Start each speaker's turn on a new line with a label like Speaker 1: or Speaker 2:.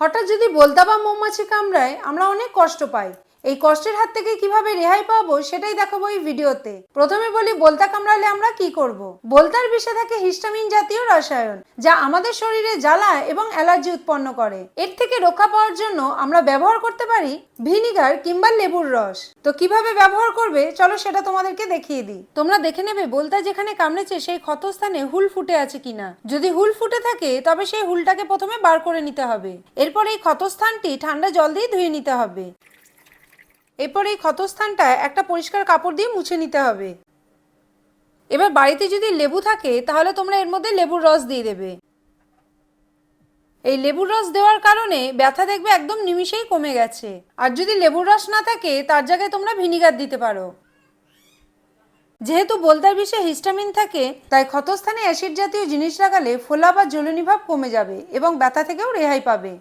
Speaker 1: হঠাৎ যদি বলতাবা মৌমাছি কামড়ায় আমরা অনেক কষ্ট পাই। এই কষ্টের হাত থেকে কীভাবে রেহাই পাবো সেটাই দেখাবো এই ভিডিওতে। প্রথমে বলি, বলতা কামড়ালে আমরা কি করব। বলতার বিষে থাকে হিস্টামিন জাতীয় রসায়ন, যা আমাদের শরীরে জ্বালা এবং অ্যালার্জি উৎপন্ন করে। এর থেকে রক্ষা পাওয়ার জন্য আমরা ব্যবহার করতে পারি ভিনিগার কিংবা লেবুর রস। তো কীভাবে ব্যবহার করবে? চলো সেটা তোমাদেরকে দেখিয়ে দিই। তোমরা দেখে নেবে, বলতা যেখানে কামড়েছে সেই ক্ষতস্থানে হুল ফুটে আছে কিনা। যদি হুল ফুটে থাকে, তবে সেই হুলটাকে প্রথমে বার করে নিতে হবে। এরপর এই ক্ষতস্থানটি ঠান্ডা জল দিয়ে ধুয়ে নিতে হবে। এরপর এই ক্ষতস্থানটা একটা পরিষ্কার কাপড় দিয়ে মুছে নিতে হবে। এবার বাড়িতে যদি লেবু থাকে, তাহলে তোমরা এর মধ্যে লেবুর রস দিয়ে দেবে। এই লেবুর রস দেওয়ার কারণে ব্যথা দেখবে একদম নিমিষেই কমে গেছে। আর যদি লেবুর রস না থাকে, তার জায়গায় তোমরা ভিনিগার দিতে পারো। যেহেতু বলতার বিষে হিস্টামিন থাকে, তাই ক্ষতস্থানে অ্যাসিড জাতীয় জিনিস লাগালে ফোলা বা জ্বলনি কমে যাবে এবং ব্যথা থেকেও রেহাই পাবে।